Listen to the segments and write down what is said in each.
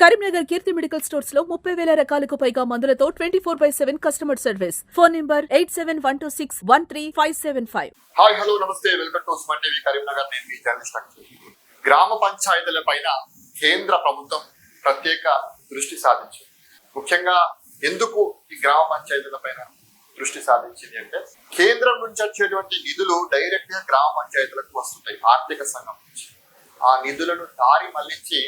కరీంనగర్ కీర్తి medical స్టోర్స్లో ముప్పై వేల రకాలకు పైగా మందులతో twenty four by seven customer service. Phone number eight seven one two six one three five seven five. Hi hello నమస్తే. Welcome to Usman TV Karimnagar నేను మీ journalist గ్రామ పంచాయతీల పైన కేంద్ర ప్రభుత్వం ప్రత్యేక దృష్టి సాధించింది. ముఖ్యంగా ఎందుకు ఈ గ్రామ పంచాయతీల పైన దృష్టి సాధించింది అంటే కేంద్రం నుంచి వచ్చేటువంటి నిధులు డైరెక్ట్గా గ్రామ పంచాయతీలకు వస్తుంటాయి ఆర్థిక సంఘం నుంచి. ఆ నిధులను దారి మళ్ళించి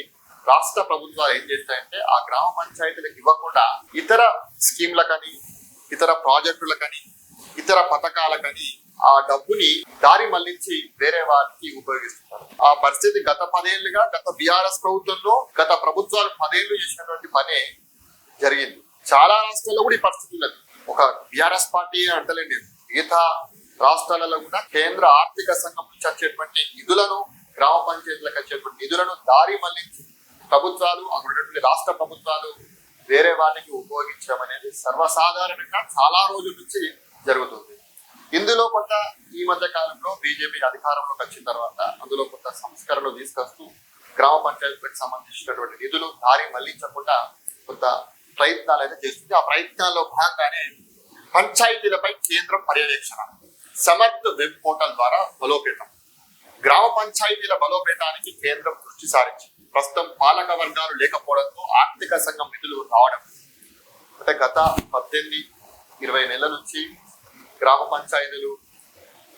రాష్ట్ర ప్రభుత్వాలు ఏం చేస్తాయంటే ఆ గ్రామ పంచాయతీలకు ఇవ్వకుండా ఇతర స్కీమ్లకని ఇతర ప్రాజెక్టులకని ఇతర పథకాలకని ఆ డబ్బుని దారి మళ్ళించి వేరే వారికి ఉపయోగిస్తున్నారు. ఆ పరిస్థితి గత పదేళ్ళుగా గత బీఆర్ఎస్ ప్రభుత్వంలో గత ప్రభుత్వాలు పదేళ్ళు చేసినటువంటి పనే జరిగింది. చాలా రాష్ట్రాల్లో కూడా ఈ పరిస్థితి ఉన్నది. ఒక బీఆర్ఎస్ పార్టీ అంటలేండి మిగతా రాష్ట్రాలలో కూడా కేంద్ర ఆర్థిక సంఘం నుంచి వచ్చేటువంటి నిధులను గ్రామ పంచాయతీలకు వచ్చేటువంటి నిధులను దారి మళ్ళించి ప్రభుత్వాలు అక్కడ రాష్ట్ర ప్రభుత్వాలు వేరే వాటికి ఉపయోగించడం అనేది సర్వసాధారణంగా చాలా రోజుల నుంచి జరుగుతుంది. ఇందులో కొంత ఈ మధ్య కాలంలో బీజేపీ అధికారంలోకి వచ్చిన తర్వాత అందులో కొంత సంస్కరణలు తీసుకొస్తూ గ్రామ పంచాయతీలకు సంబంధించినటువంటి నిధులు దారి మళ్ళించకుండా కొంత ప్రయత్నాలు అయితే చేస్తుంది. ఆ ప్రయత్నాల్లో భాగంగానే పంచాయతీలపై కేంద్రం పర్యవేక్షణ సమర్థ వెబ్ పోర్టల్ ద్వారా బలోపేతం. గ్రామ పంచాయతీల బలోపేతానికి కేంద్రం దృష్టి సారించింది. ప్రస్తుతం పాలక వర్గాలు లేకపోవడంతో ఆర్థిక సంఘం నిధులు రావడం. అంటే గత పద్దెనిమిది ఇరవై నెలల నుంచి గ్రామ పంచాయతీలు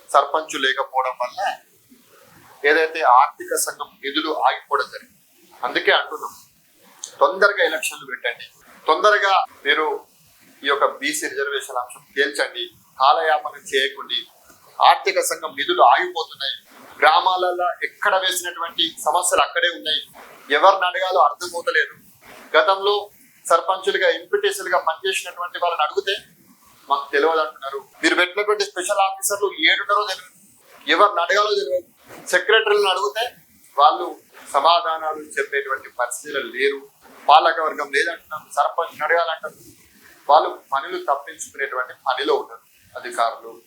సర్పంచు లేకపోవడం వల్ల ఏదైతే ఆర్థిక సంఘం నిధులు ఆగిపోవడం జరిగింది. అందుకే అంటున్నాం. తొందరగా ఎలక్షన్లు పెట్టండి. తొందరగా మీరు ఈ యొక్క బీసీ రిజర్వేషన్ అంశం తేల్చండి. కాలయాపన చేయకండి. ఆర్థిక సంఘం నిధులు ఆగిపోతున్నాయి. గ్రామాలలో ఎక్కడ వేసినటువంటి సమస్యలు అక్కడే ఉన్నాయి? ఎవరిని అడగాలో అర్థమవుతలేదు. గతంలో సర్పంచులుగా ఎంపీటీసీలుగా పనిచేసినటువంటి వాళ్ళని అడిగితే మాకు తెలియదు అంటున్నారు. మీరు పెట్టినటువంటి స్పెషల్ ఆఫీసర్లు ఏడున్నారో తెలియదు. ఎవరిని అడగాలో తెలియదు. సెక్రటరీలను అడిగితే వాళ్ళు సమాధానాలు చెప్పేటువంటి పరిస్థితులు లేరు. పాలక వర్గం లేదంటున్నారు. సర్పంచ్ అడగాలంటారు. వాళ్ళు పనులు తప్పించుకునేటువంటి పనిలో ఉన్నారు అధికారులు.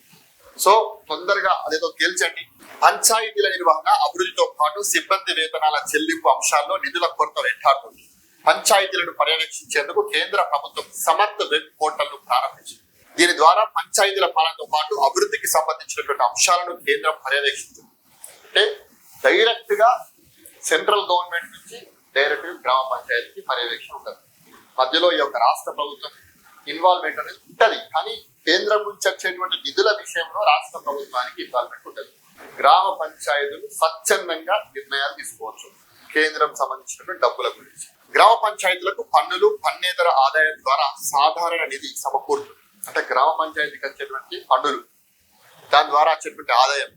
సో తొందరగా అదేదో గెలిచండి పంచాయతీల నిర్వహణ అభివృద్ధితో పాటు సిబ్బంది వేతనాల చెల్లింపు అంశాల్లో నిధుల కొరత వెంటాడుతుంది పంచాయతీలను పర్యవేక్షించేందుకు కేంద్ర ప్రభుత్వం సమర్థ వెబ్ పోర్టల్ను ప్రారంభించింది. దీని ద్వారా పంచాయతీల పాలనతో పాటు అభివృద్ధికి సంబంధించినటువంటి అంశాలను కేంద్రం పర్యవేక్షిస్తుంది అంటే డైరెక్ట్గా సెంట్రల్ గవర్నమెంట్ నుంచి డైరెక్ట్ గ్రామ పంచాయతీకి పర్యవేక్షణ ఉంటుంది. మధ్యలో ఈ యొక్క రాష్ట్ర ప్రభుత్వం ఇన్వాల్వ్మెంట్ అనేది ఉంటుంది. కానీ కేంద్రం నుంచి వచ్చేటువంటి నిధుల విషయంలో రాష్ట్ర ప్రభుత్వానికి ఇన్వాల్వ్మెంట్ ఉంటుంది. గ్రామ పంచాయతీలు స్వచ్ఛందంగా నిర్ణయాలు తీసుకోవచ్చు. కేంద్రం సంబంధించినటువంటి డబ్బుల గురించి. గ్రామ పంచాయతీలకు పన్నులు పన్నేతర ఆదాయం ద్వారా సాధారణ నిధి సమకూరుతుంది. అంటే గ్రామ పంచాయతీకి వచ్చేటువంటి పన్నులు దాని ద్వారా వచ్చేటువంటి ఆదాయం.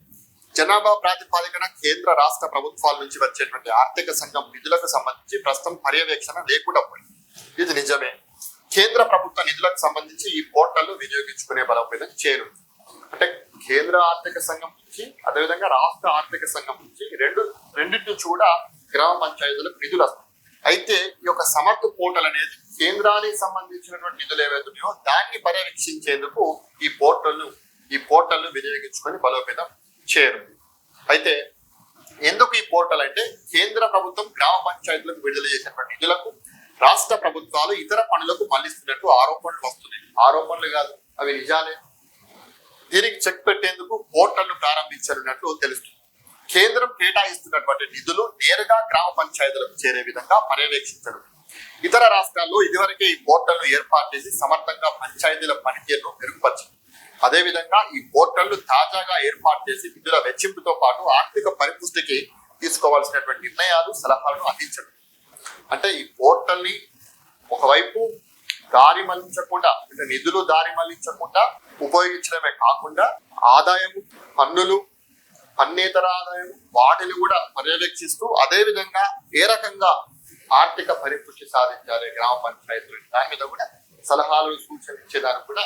జనాభా ప్రాతిపాదికన కేంద్ర రాష్ట్ర ప్రభుత్వాల నుంచి వచ్చేటువంటి ఆర్థిక సంఘం నిధులకు సంబంధించి ప్రస్తుతం పర్యవేక్షణ లేకుండా పోయింది. ఇది నిజమే. కేంద్ర ప్రభుత్వ నిధులకు సంబంధించి ఈ పోర్టల్ వినియోగించుకునే బలోపేతం చేరు అంటే కేంద్ర ఆర్థిక సంఘం నుంచి అదేవిధంగా రాష్ట్ర ఆర్థిక సంఘం నుంచి రెండు రెండింటి నుంచి కూడా గ్రామ పంచాయతీలకు నిధులు వస్తాయి. అయితే ఈ యొక్క సమర్థ పోర్టల్ అనేది కేంద్రానికి సంబంధించినటువంటి నిధులు ఏవైతే ఉన్నాయో దాన్ని పర్యవేక్షించేందుకు ఈ పోర్టల్ ఈ పోర్టల్ వినియోగించుకొని బలోపేతం చేయనుంది అయితే ఎందుకు ఈ పోర్టల్ అంటే కేంద్ర ప్రభుత్వం గ్రామ పంచాయతీలకు విడుదల చేసినటువంటి నిధులకు రాష్ట్ర ప్రభుత్వాలు ఇతర పనులకు మళ్ళిస్తున్నట్టు ఆరోపణలు వస్తున్నాయి. ఆరోపణలు కాదు అవి నిజాలే. దీనికి చెక్ పెట్టేందుకు పోర్టల్ను ప్రారంభించనున్నట్లు తెలుస్తుంది. కేంద్రం కేటాయిస్తున్నటువంటి నిధులు నేరుగా గ్రామ పంచాయతీలకు చేరే విధంగా పర్యవేక్షించడం. ఇతర రాష్ట్రాల్లో ఇదివరకే ఈ పోర్టల్ను ఏర్పాటు చేసి సమర్థంగా పంచాయతీల పనితీరును మెరుగుపరచింది. అదేవిధంగా ఈ పోర్టల్ను తాజాగా ఏర్పాటు చేసి నిధుల వెచ్చింపుతో పాటు ఆర్థిక పరిపుష్టికి తీసుకోవాల్సినటువంటి నిర్ణయాలు సలహాలను అందించడం. అంటే ఈ పోర్టల్ని ఒకవైపు దారి మళ్ళించకుండా అంటే నిధులు దారి మళ్ళించకుండా ఉపయోగించడమే కాకుండా ఆదాయము పన్నులు పన్నేతర ఆదాయం వాటిని కూడా పర్యవేక్షిస్తూ అదే విధంగా ఏ రకంగా ఆర్థిక పరిపుష్టి సాధించాలి గ్రామ పంచాయతీలు. దాని మీద కూడా సలహాలు సూచనలు ఇచ్చేదానికి కూడా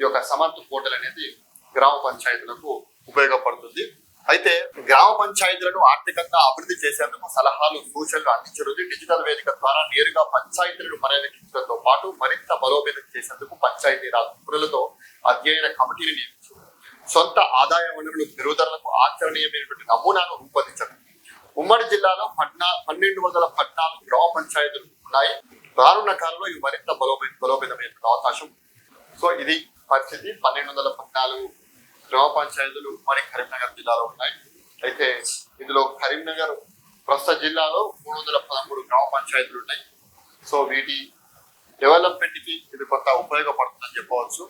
ఈ యొక్క సమర్థ పోర్టల్ అనేది గ్రామ పంచాయతీలకు ఉపయోగపడుతుంది. అయితే గ్రామ పంచాయతీలను ఆర్థికంగా అభివృద్ధి చేసేందుకు సలహాలు సూచనలు అందించడం డిజిటల్ వేదిక ద్వారా నేరుగా పంచాయతీలను పర్యవేక్షించడంతో పాటు మరింత బలోపేతం చేసేందుకు పంచాయతీరాజ్ నిపుణులతో అధ్యయన కమిటీని నియమించింది సొంత ఆదాయ వనరులు పెరుగుదలకు ఆచరణీయమైనటువంటి నమూనాను రూపొందించడం. ఉమ్మడి జిల్లాలో పద్నా పన్నెండు వందల పద్నాలుగు గ్రామ పంచాయతీలు ఉన్నాయి. రానున్న కాలంలో ఇవి మరింత బలోపే బలోపేతమైన అవకాశం సో ఇది పరిస్థితి. పన్నెండు వందల గ్రామ పంచాయతీలు మరి కరీంనగర్ జిల్లాలో ఉన్నాయి. అయితే ఇందులో కరీంనగర్ ప్రస్తుత జిల్లాలో మూడు వందల పదమూడు గ్రామ పంచాయతీలు ఉన్నాయి. సో వీటి డెవలప్మెంట్కి ఇది కొంత ఉపయోగపడుతుందని చెప్పవచ్చు.